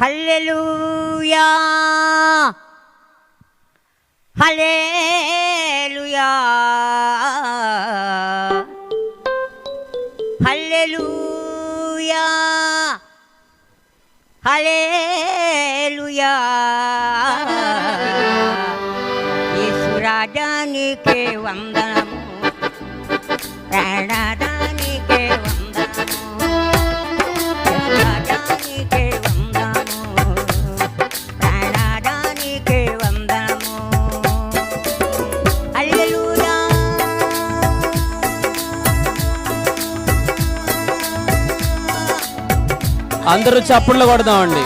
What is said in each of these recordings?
హల్లెలూయా. హల్లెలూయా. హల్లెలూయా. హల్లెలూయా. యేసురాజానికే వందనము. ప్రాణదానికే వందనము అందరూ చప్పుళ్ళు కొడదామండి.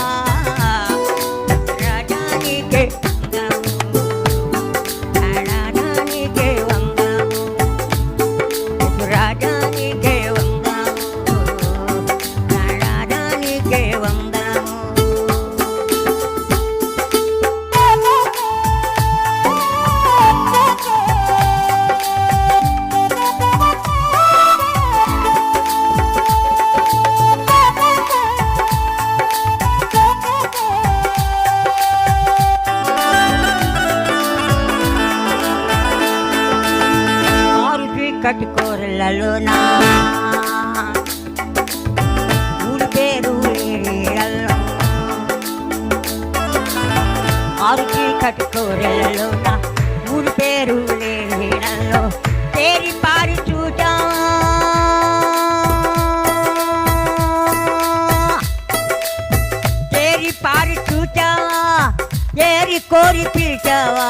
ఆరుపి కట్టుకోరలలోనా ఊరి పేరు ఏరియాలో ఆరుపి కట్టుకోరలలోనా ఊరి పేరు లేడల్లో తేరి పారి చూచా తేరి పారి చూచావా ఏరి కోరి పిలిచావా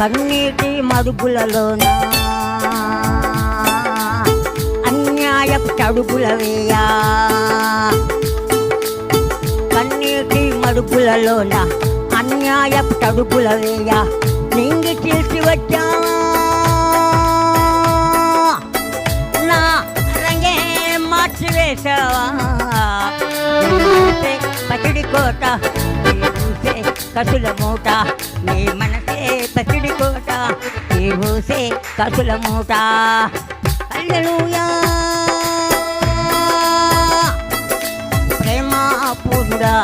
కన్నీటి మరుగులలోన అన్యాయపు తడుగుల వేయా కన్నీటి మడుగులలోన అన్యాయపు తడుపుల వేయ. నింగి చేసి వచ్చా నా రంగే మార్చి వేసావా చూసే పసిడి కోట నీ చూసే కసుల మూట. నీ మనసే పసిడి కోట నీ ఊసే కసుల మూట. హల్లెలూయా ప్రేమ పూర్ణుడా